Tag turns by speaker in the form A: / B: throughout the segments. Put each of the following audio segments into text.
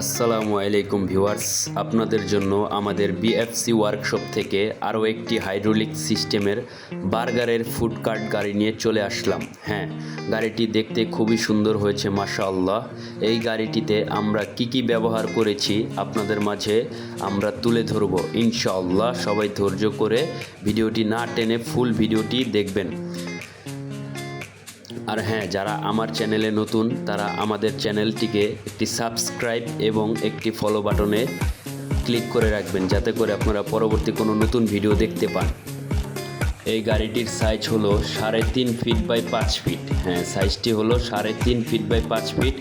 A: আসসালামু আলাইকুম ভিউয়ার্স। আপনাদের জন্য আমাদের বিএফসি ওয়ার্কশপ থেকে আরও একটি হাইড্রোলিক সিস্টেমের বার্গারের ফুড কার্ট গাড়ি নিয়ে চলে আসলাম। হ্যাঁ গাড়িটি দেখতে খুবই সুন্দর হয়েছে, মাশাআল্লাহ। এই গাড়িটিতে আমরা কি কি ব্যবহার করেছি আপনাদের মাঝে আমরা তুলে ধরব, ইনশাআল্লাহ। সবাই ধৈর্য করে ভিডিওটি না টেনে ফুল ভিডিওটি দেখবেন। আর হ্যাঁ যারা আমার চ্যানেলে নতুন, তারা আমাদের চ্যানেলটিকে একটি সাবস্ক্রাইব এবং একটি ফলো বাটনে ক্লিক করে রাখবেন, যাতে করে আপনারা পরবর্তী কোনো নতুন ভিডিও দেখতে পান। এই গাড়িটির সাইজ হলো সাড়ে তিন ফিট বাই পাঁচ ফিট হ্যাঁ সাইজটি হলো সাড়ে তিন ফিট বাই পাঁচ ফিট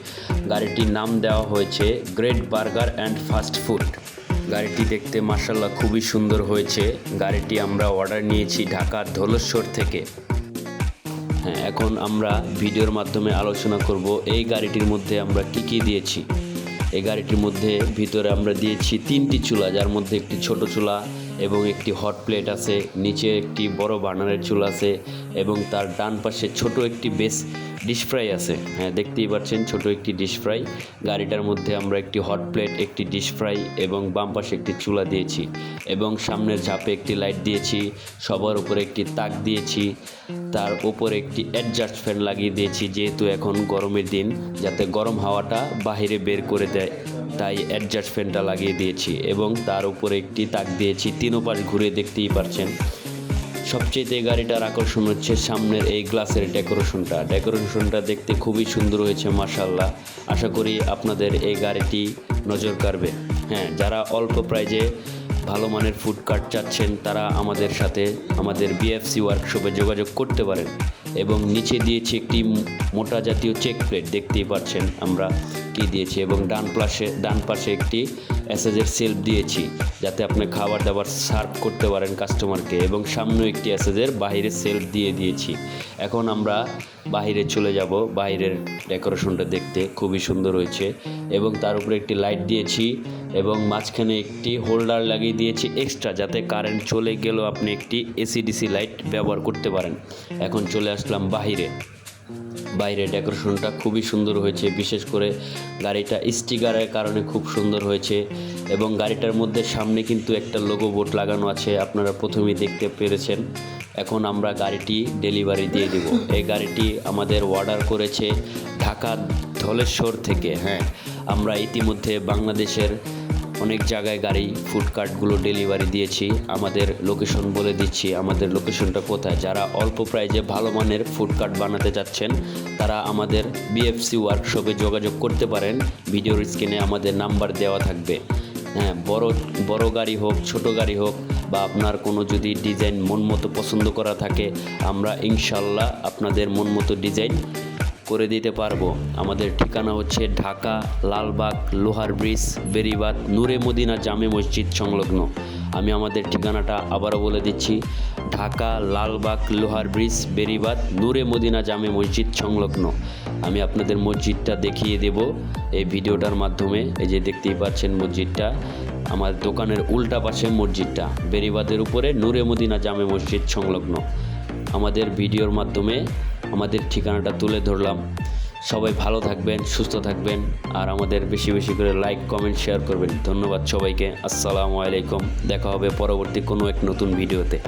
A: গাড়িটির নাম দেওয়া হয়েছে great burger and fast food গাড়িটি দেখতে মার্শাল্লাহ খুবই সুন্দর হয়েছে। গাড়িটি আমরা অর্ডার নিয়েছি ঢাকার ধলেশ্বর থেকে। হ্যাঁ এখন আমরা ভিডিওর মাধ্যমে আলোচনা করব এই গাড়িটির মধ্যে আমরা কি কি দিয়েছি। এই গাড়িটির মধ্যে ভিতরে আমরা দিয়েছি তিনটি চুলা, যার মধ্যে একটি ছোট চুলা এবং একটি হট প্লেট আছে, নিচে একটি বড় বার্নারের চুলা আছে এবং তার ডান পাশে ছোট একটি বেস ডিশ ফ্রাই আছে। হ্যাঁ দেখতেই পাচ্ছেন ছোট একটি ডিশ ফ্রাই। গাড়িটার মধ্যে আমরা একটি হট প্লেট একটি ডিশ ফ্রাই এবং বাম পাশে একটি চুলা দিয়েছি এবং সামনের ঝাপে একটি লাইট দিয়েছি, সবার উপরে একটি তাক দিয়েছি, তার উপরে একটি অ্যাডজাস্ট ফ্যান লাগিয়ে দিয়েছি, যেহেতু এখন গরমের দিন, যাতে গরম হাওয়াটা বাহিরে বের করে দেয়, তাই অ্যাডজাস্ট ফ্যানটা লাগিয়ে দিয়েছি এবং তার উপরে একটি তাক দিয়েছি। তিনও পাশ ঘুরে দেখতেই পারছেন। সবচেয়ে এই গাড়িটার আকর্ষণ হচ্ছে সামনের এই গ্লাসের ডেকোরেশনটা। ডেকোরেশনটা দেখতে খুবই সুন্দর হয়েছে মার্শাল্লাহ আশা করি আপনাদের এই গাড়িটি নজর কাড়বে। হ্যাঁ যারা অল্প প্রাইজে ভালো মানের ফুড কার্ট চাচ্ছেন, তারা আমাদের সাথে আমাদের বিএফসি ওয়ার্কশপে যোগাযোগ করতে পারেন। এবং নিচে দিয়েছি একটি মোটা জাতীয় চেক প্লেট দেখতেই পাচ্ছেন আমরা। কি দিয়েছি এবং ডান পাশে ডান পাশে একটি অ্যাসেজের সেলফ দিয়েছি যাতে আপনি খাবার দাবার সার্ভ করতে পারেন কাস্টমারকে এবং সামনে একটি অ্যাসেজের বাইরে সেলফ দিয়ে দিয়েছি। এখন আমরা বাইরে চলে যাব। বাইরের ডেকোরেশনটা দেখতে খুবই সুন্দর হয়েছে এবং তার উপরে একটি লাইট দিয়েছি এবং মাঝখানে একটি হোল্ডার লাগিয়ে দিয়েছি এক্সট্রা যাতে কারেন্ট চলে গেলেও আপনি একটি এসিডিসি লাইট ব্যবহার করতে পারেন। এখন চলে আসলাম বাহিরে। বাইরে ডেকোরেশনটা খুবই সুন্দর হয়েছে, বিশেষ করে গাড়িটা স্টিকারের কারণে খুব সুন্দর হয়েছে এবং গাড়িটার মধ্যে সামনে কিন্তু একটা লোগো বোর্ড লাগানো আছে, আপনারা প্রথমেই দেখতে পেরেছেন। এখন আমরা গাড়িটি ডেলিভারি দিয়ে দেব। এই গাড়িটি আমাদের অর্ডার করেছে ঢাকা ধলেশ্বর থেকে হ্যাঁ। আমরা ইতিমধ্যে বাংলাদেশের অনেক জায়গায় গাড়ি ফুড কার্টগুলো ডেলিভারি দিয়েছি। আমাদের লোকেশন বলে দিচ্ছি, আমাদের লোকেশনটা কোথায়? যারা অল্প প্রাইজে ভালো মানের ফুড কার্ট বানাতে যাচ্ছেন তারা আমাদের বিএফসি ওয়ার্কশপে যোগাযোগ করতে পারেন। ভিডিওর স্ক্রিনে আমাদের নাম্বার দেওয়া থাকবে। হ্যাঁ বড় বড় গাড়ি হোক, ছোট গাড়ি হোক, বা আপনার কোনো যদি ডিজাইন মন মতো পছন্দ করা থাকে, আমরা ইনশাল্লাহ আপনাদের মন মতো ডিজাইন করে দিতে পারব। আমাদের ঠিকানা হচ্ছে ঢাকা, লালবাগ, লোহার ব্রিজ, বেরিবাদ, নূরে মদিনা জামে মসজিদ সংলগ্ন। আমি আমাদের ঠিকানাটা আবারও বলে দিচ্ছি। ঢাকা, লালবাগ, লোহার ব্রিজ, বেরিবাদ, নূরে মদিনা জামে মসজিদ সংলগ্ন। আমি আপনাদের মসজিদটা দেখিয়ে দেব। এই ভিডিওটার মাধ্যমে এই যে দেখতেই পাচ্ছেন মসজিদটা, আমার দোকানের উল্টা পাশে মসজিদটা, বেরিবাদের উপরে নূরে মদিনা জামে মসজিদ সংলগ্ন। আমাদের ভিডিওর মাধ্যমে আমাদের ঠিকানাটা তুলে ধরলাম। সবাই ভালো থাকবেন, সুস্থ থাকবেন, আর আমাদের বেশি বেশি করে লাইক কমেন্ট শেয়ার করবেন। ধন্যবাদ সবাইকে। আসসালামু আলাইকুম। দেখা হবে পরবর্তী কোনো এক নতুন ভিডিওতে